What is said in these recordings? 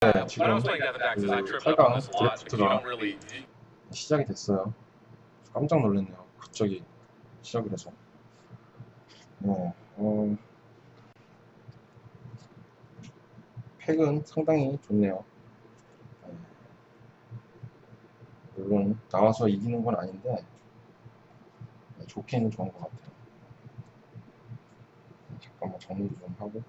네, 지금 그 tripped up on 8강 this a lot. You 드래프트가. 시작이 됐어요. 깜짝 놀랐네요. 갑자기 시작을 해서. 네, 어, 팩은 상당히 좋네요. 네. 물론 나와서 이기는 건 아닌데 네, 좋기는 좋은 것 같아요. 잠깐만 정리 좀 하고.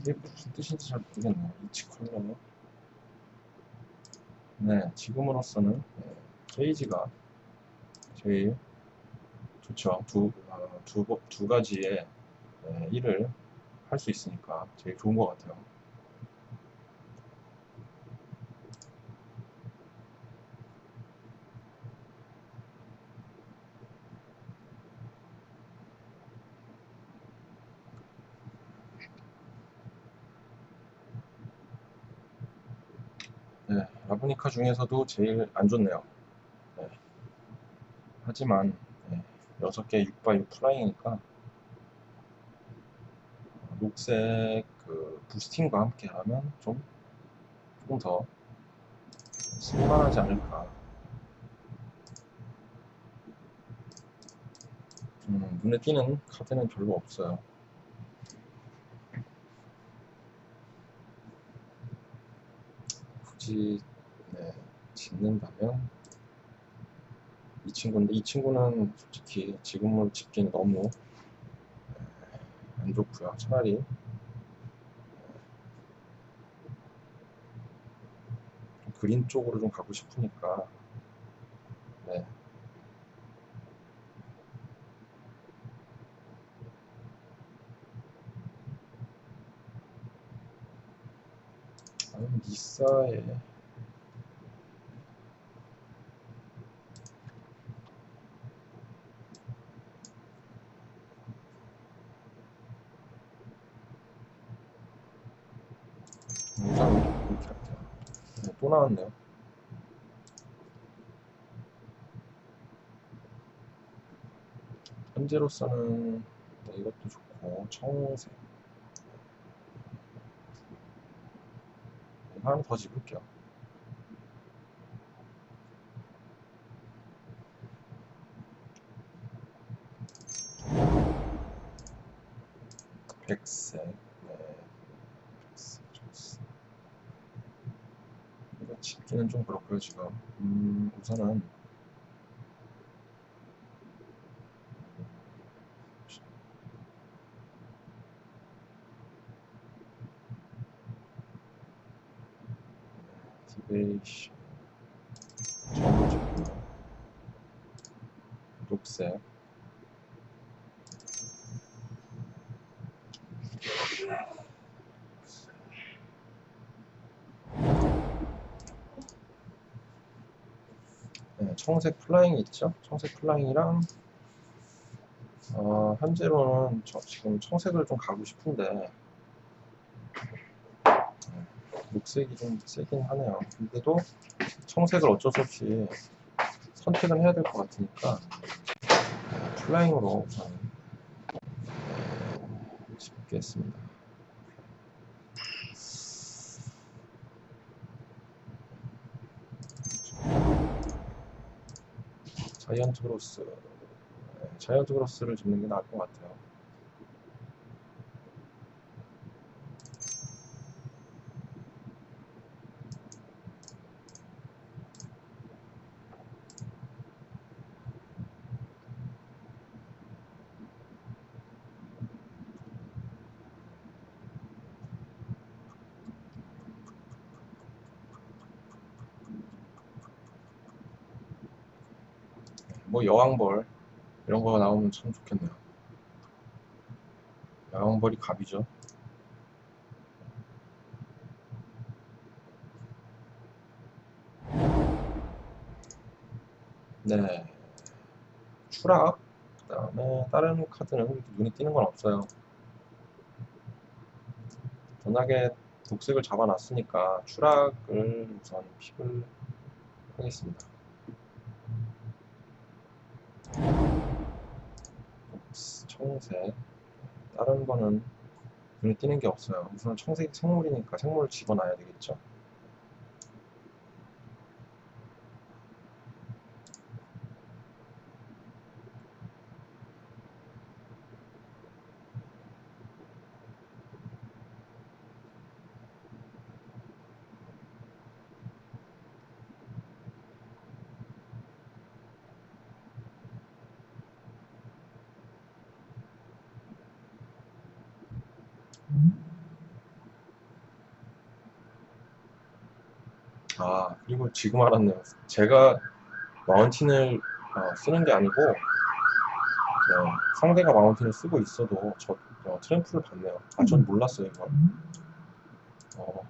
이게 무슨 뜻인지 잘 모르겠네요. 이치 컬러. 네, 지금으로서는 네, 케이지가 제일 좋죠. 두, 어, 두, 버- 두 가지의 네, 일을 할 수 있으니까 제일 좋은 것 같아요. 네, 라브니카 중에서도 제일 안 좋네요. 네. 하지만 네, 6개 6x6 플라이니까 녹색 그 부스팅과 함께 하면 좀 조금 더 쓸만하지 않을까. 음, 눈에 띄는 카드는 별로 없어요. 굳이 네, 짓는다면 이 친구인데 이 친구는 솔직히 지금으로 짓기는 너무 네, 안 좋고요. 차라리 좀 그린 쪽으로 좀 가고 싶으니까 네. 니사에 우선 이렇게 할게요. 네, 또 나왔네요. 현재로서는 네, 이것도 좋고 청색 이거 하나 더 집을게요. 백색, 네, 백색 좋습니다. 이거 좀 그렇고요 지금. 음, 우선은 디베이션. 녹색. 네, 청색 플라잉 있죠? 청색 플라잉이랑 어, 현재로는 저, 지금 청색을 좀 가고 싶은데 네, 녹색이 좀 세긴 하네요. 근데도 청색을 어쩔 수 없이 선택은 해야 될 것 같으니까 네, 플라잉으로 우선 네, 집겠습니다. 자이언트 그로스 네, 자이언트 그로스를 집는 게 나을 것 같아요. 뭐 여왕벌 이런 거 나오면 참 좋겠네요. 여왕벌이 갑이죠. 네. 추락. 그 다음에 다른 카드는 눈에 띄는 건 없어요. 워낙에 녹색을 잡아놨으니까 추락을 우선 픽을 하겠습니다. 청색 다른 거는 눈에 띄는 게 없어요. 우선 청색 생물이니까 생물을 집어넣어야 되겠죠. 아, 그리고 지금 알았네요. 제가 마운틴을 어, 쓰는 게 아니고, 어, 상대가 마운틴을 쓰고 있어도 저 어, 트램프를 받네요. 아, 전 몰랐어요, 이걸. 어,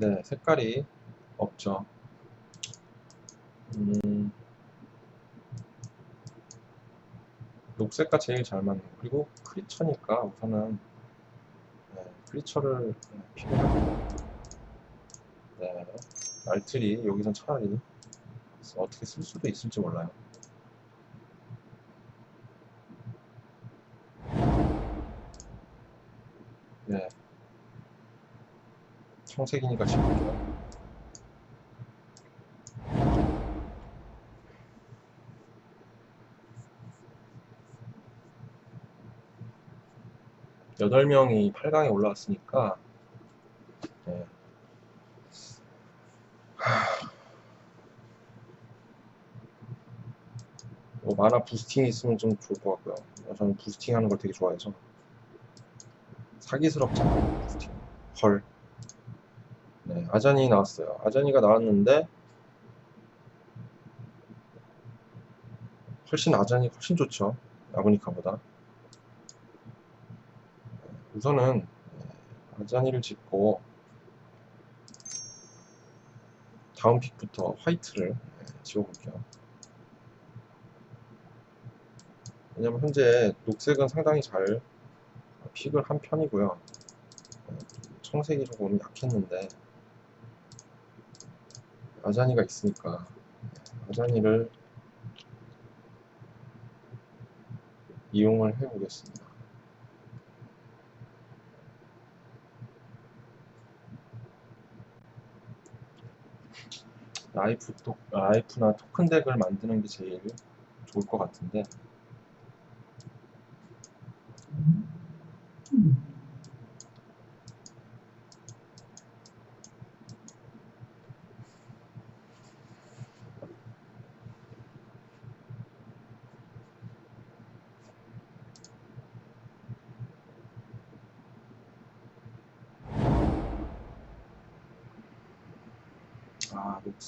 네, 색깔이 없죠. 음, 녹색과 제일 잘 맞는 거. 그리고 크리처니까 우선은 네, 크리처를 네, 필요합니다. 네, 알트리 여기선 차라리 어떻게 쓸 수도 있을지 몰라요. 네, 청색이니까 지울게요. 여덟 명이 8강에 올라왔으니까 네. 뭐 만화 부스팅이 있으면 좀 좋을 것 같고요. 저는 부스팅 하는 걸 되게 좋아해서 사기스럽잖아요. 부스팅. 헐. 네, 아자니 나왔어요. 아자니가 나왔는데 훨씬 아자니 훨씬 좋죠. 아브니카보다. 우선은 아자니를 짚고 다음 픽부터 화이트를 지워볼게요. 왜냐면 현재 녹색은 상당히 잘 픽을 한 편이고요. 청색이 조금 약했는데 아자니가 있으니까 아자니를 이용을 해 보겠습니다. 라이프 토, 라이프나 토큰 덱을 만드는 게 제일 좋을 것 같은데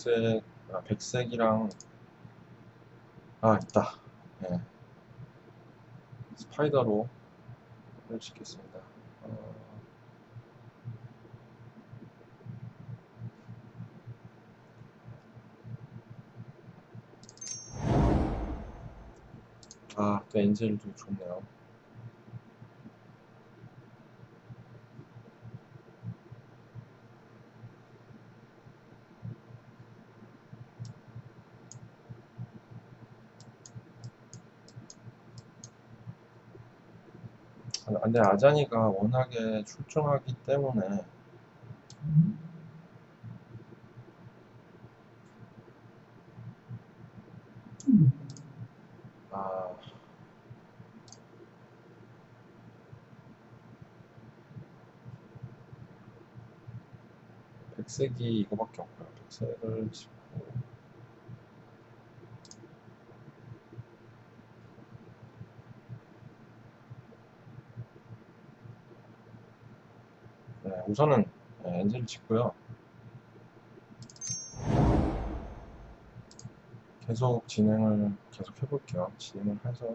아 녹색, 아, 백색이랑 아 있다. 네. 스파이더로 를 짓겠습니다. 어, 아, 또 엔젤도 좋네요. 근데 아자니가 워낙에 출중하기 때문에 아 백색이 이거밖에 없고요. 백색을 짚고 우선은 네, 엔진을 짓고요. 계속 진행을 계속 해볼게요. 진행을 해서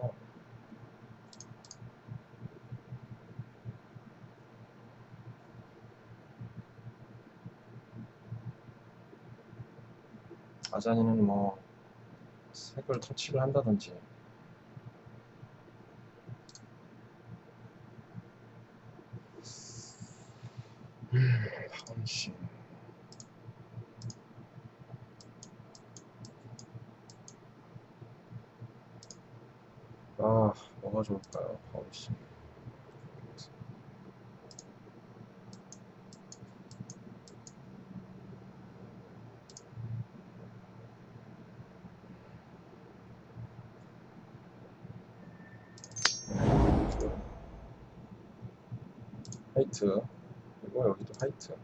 아자니는 뭐 색을 터치를 한다든지 화이트. 그리고 여기도 화이트.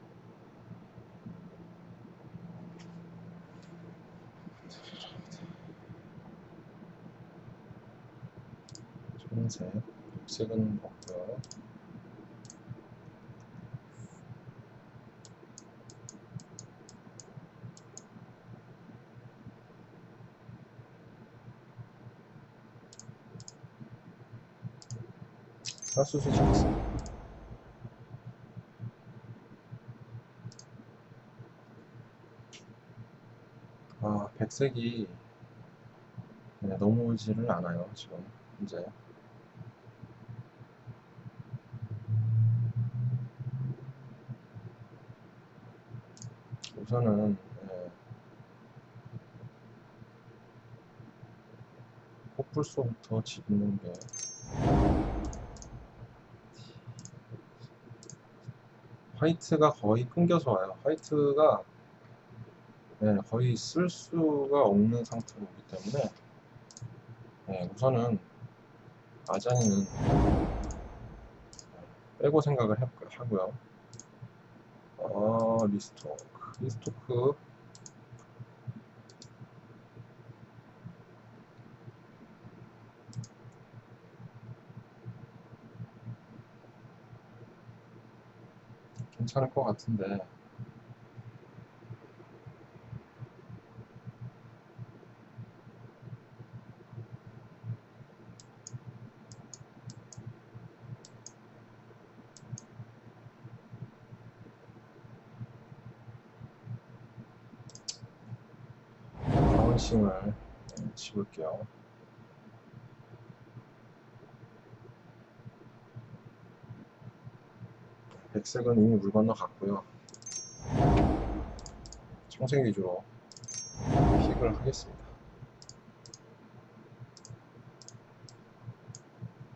초록색 녹색은 없고요. 가수수 좋겠습니다 아, 백색이 네, 넘어오지를 않아요, 지금, 이제. 우선은, 예, 코뿔소부터 집는 게, 화이트가 거의 끊겨서 와요. 화이트가 네, 거의 쓸 수가 없는 상태로 오기 때문에 네, 우선은 아자니는 빼고 생각을 해- 하고요. 어, 리스토크, 리스토크 괜찮을 것 같은데 바운싱을 네, 집을게요. 백색은 이미 물 건너갔고요. 청색 위주로 픽을 하겠습니다.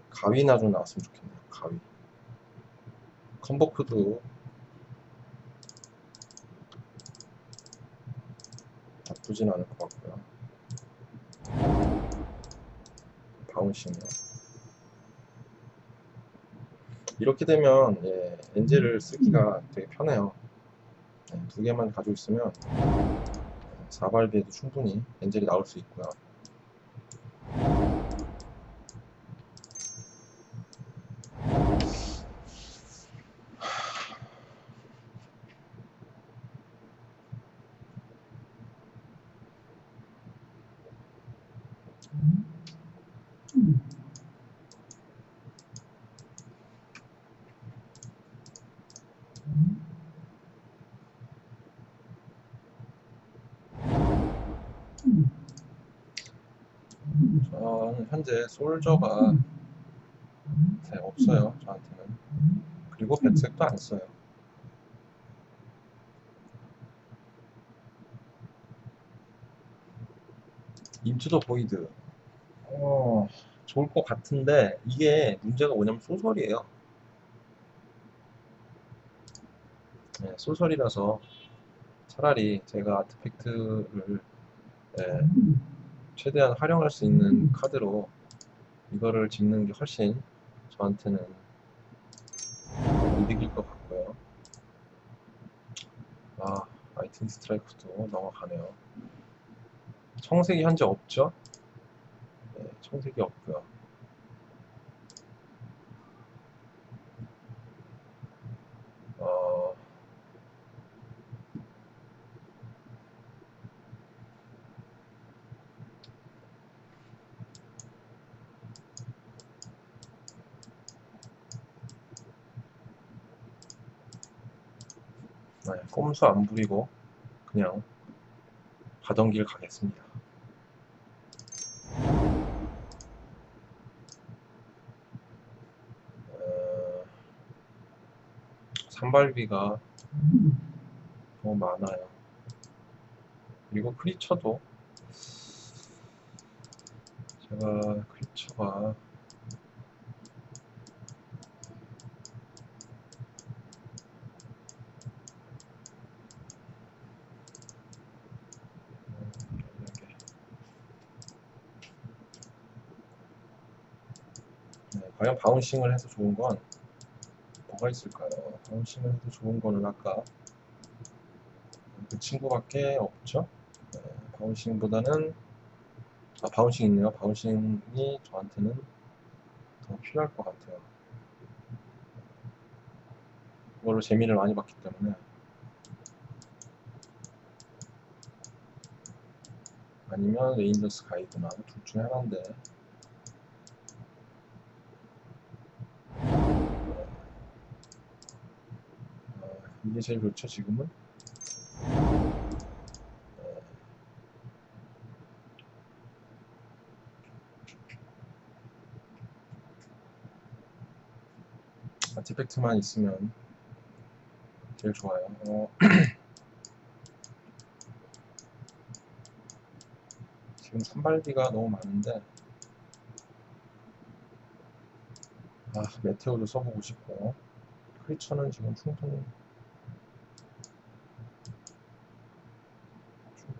가위나 좀 나왔으면 좋겠네요. 가위. 컨버크도 나쁘진 않을 것 같고요. 바운싱이요. 이렇게 되면 예, 엔젤을 쓰기가 되게 편해요. 네, 두 개만 가지고 있으면 사발비에도 충분히 엔젤이 나올 수 있고요. 저는 현재 솔저가 네, 없어요. 저한테는. 그리고 백색도 안 써요. 인투더 보이드. 어, 좋을 것 같은데 이게 문제가 뭐냐면 소설이에요. 네, 소설이라서 차라리 제가 아트팩트를 예, 최대한 활용할 수 있는 카드로 이거를 집는 게 훨씬 저한테는 이득일 것 같고요. 아, 라이팅 스트라이크도 넘어가네요. 청색이 현재 없죠? 네, 청색이 없고요. 어, 네, 꼼수 안 부리고 그냥 가던 길 가겠습니다. 어, 산발비가 너무 많아요. 그리고 크리처도 제가 크리처가 이렇게 네, 과연 바운싱을 해서 좋은 건 뭐가 있을까요? 바운싱을 해서 좋은 거는 아까 그 친구밖에 없죠. 네, 바운싱보다는 아 바운싱 있네요. 바운싱이 저한테는 더 필요할 것 같아요. 그걸로 재미를 많이 봤기 때문에 아니면 레인저스 가이드나 둘 중에 하나인데 어, 이게 제일 좋죠 지금은 아티팩트만 있으면 제일 좋아요. 어, 지금 산발비가 너무 많은데 아 메테오도 써보고 싶고 크리처는 지금 충분히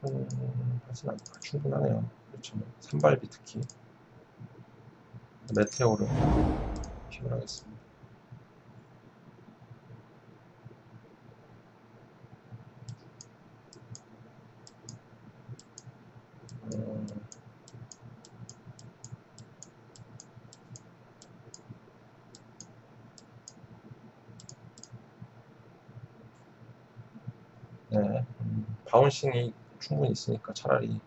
충분하진 않 아, 충분하네요. 크리처는 산발비 특히 메테오를 픽을 하겠습니다. 음, 네, 음, 바운싱이 충분히 있으니까 차라리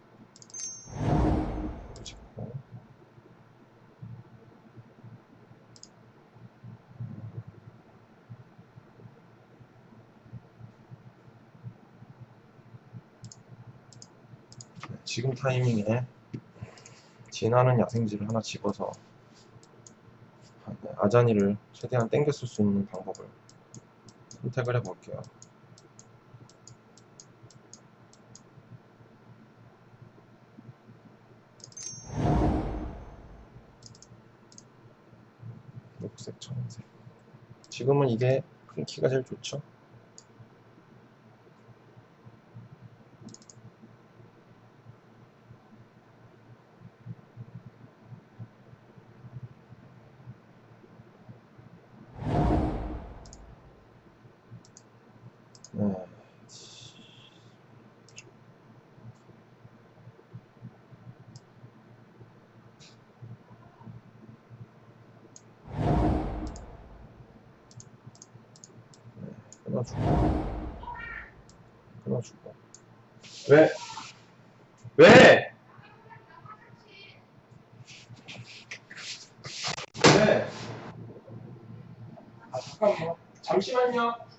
지금 타이밍에 진하는 야생지를 하나 집어서 아자니를 최대한 땡겨 쓸 수 있는 방법을 선택을 해 볼게요. 청색. 지금은 이게 큰 키가 제일 좋죠. 네. 네, 끊어주고 끊어주고 왜? 왜? 왜? 아 잠깐만 잠시만요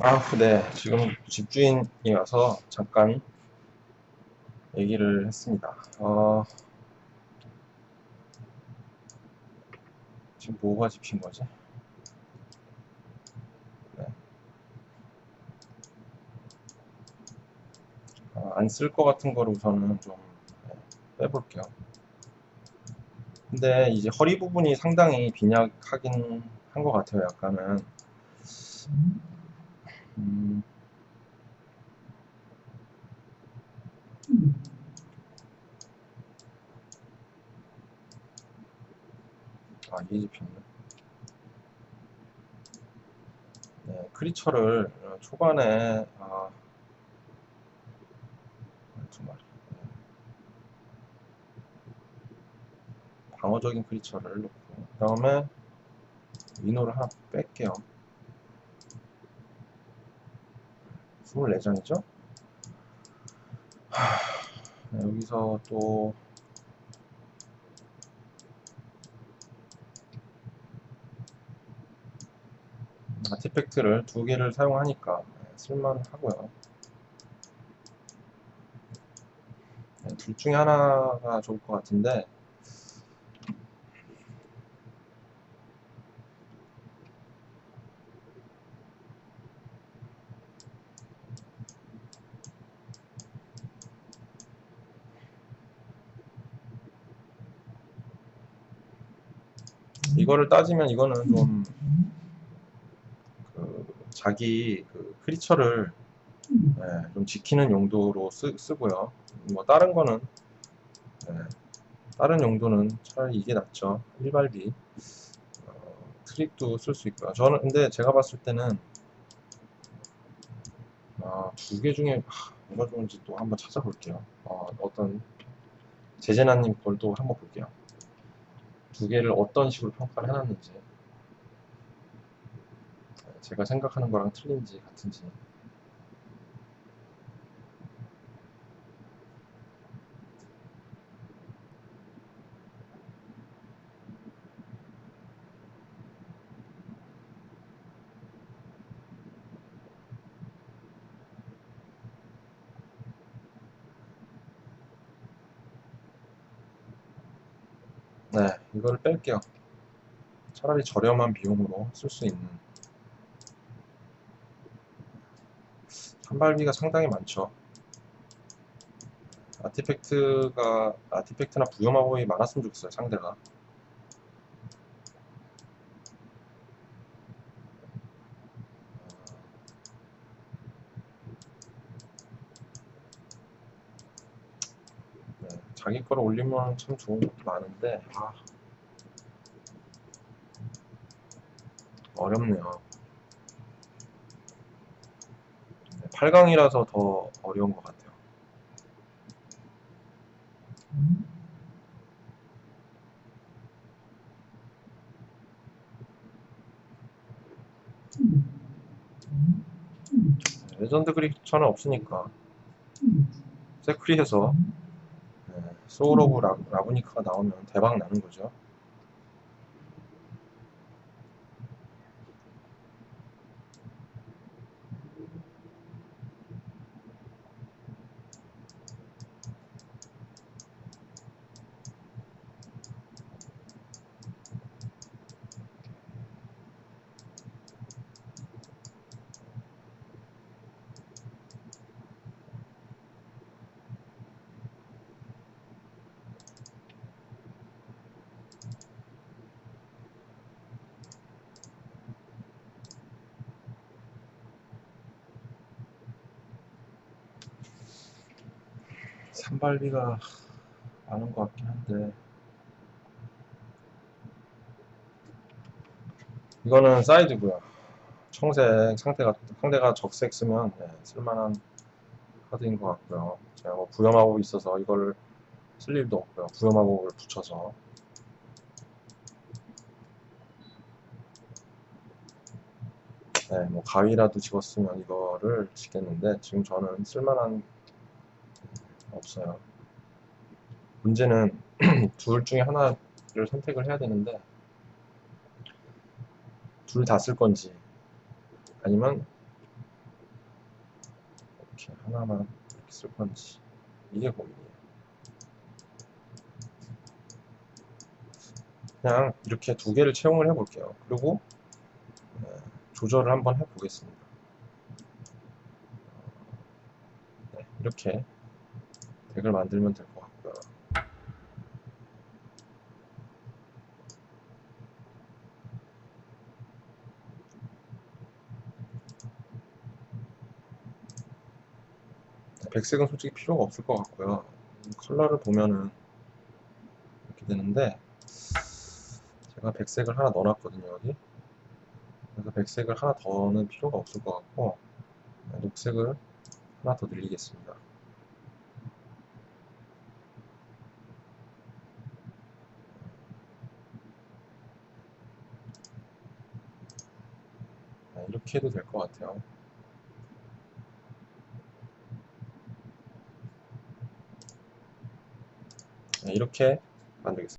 아, 네. 지금 집주인이 와서 잠깐 얘기를 했습니다. 어, 지금 뭐가 집힌 거지? 네. 아, 안쓸 것 같은 거를 우선은 좀 네, 빼볼게요. 근데 이제 허리 부분이 상당히 빈약하긴 한 것 같아요. 약간은. 음, 아, 이게 집혔네. 네, 크리처를 어, 초반에, 아. 방어적인 크리처를 놓고, 그 다음에 위노를 하나 뺄게요. 24장이죠? 네, 여기서 또 아티팩트를 두 개를 사용하니까 네, 쓸만하고요. 네, 둘 중에 하나가 좋을 것 같은데 이거를 따지면 이거는 좀 그 자기 그 크리처를 예, 좀 지키는 용도로 쓰, 쓰고요. 뭐 다른 거는 예, 다른 용도는 차라리 이게 낫죠. 일발비 어, 트릭도 쓸 수 있고요. 저는 근데 제가 봤을 때는 아, 두 개 중에 하, 뭐가 좋은지 또 한번 찾아볼게요. 어, 어떤 제재나님 걸 또 한번 볼게요. 두 개를 어떤 식으로 평가를 해놨는지 제가 생각하는 거랑 틀린지 같은지 네 이거를 뺄게요. 차라리 저렴한 비용으로 쓸 수 있는. 산발비가 상당히 많죠. 아티팩트가 아티팩트나 부여 마법이 많았으면 좋겠어요 상대가. 네, 자기 거를 올리면 참 좋은 것도 많은데 아, 어렵네요. 8강이라서 더 어려운 것 같아요. 레전드 크리처는 없으니까 세크리에서 네, 소울 오브 라, 라브니카가 나오면 대박 나는 거죠 산발비가 많은 것 같긴 한데. 이거는 사이드고요. 청색 상태가 상대가 적색 쓰면 네, 쓸만한 카드인 것 같고요. 제가 뭐 부여마법이 있어서 이걸 쓸 일도 없고요. 부여마법을 붙여서. 네, 뭐 가위라도 집었으면 이거를 지겠는데 지금 저는 쓸만한 없어요. 문제는 둘 중에 하나를 선택을 해야 되는데 둘 다 쓸 건지 아니면 이렇게 하나만 이렇게 쓸 건지 이게 고민이에요. 그냥 이렇게 두 개를 채용을 해 볼게요. 그리고 네, 조절을 한번 해 보겠습니다. 네, 이렇게 덱을 만들면 될 것 같고요. 백색은 솔직히 필요가 없을 것 같고요. 컬러를 보면은 이렇게 되는데 제가 백색을 하나 넣어놨거든요 여기. 그래서 백색을 하나 더는 필요가 없을 것 같고 네, 녹색을 하나 더 늘리겠습니다. 네, 이렇게 해도 될 것 같아요. 네, 이렇게 만들겠습니다.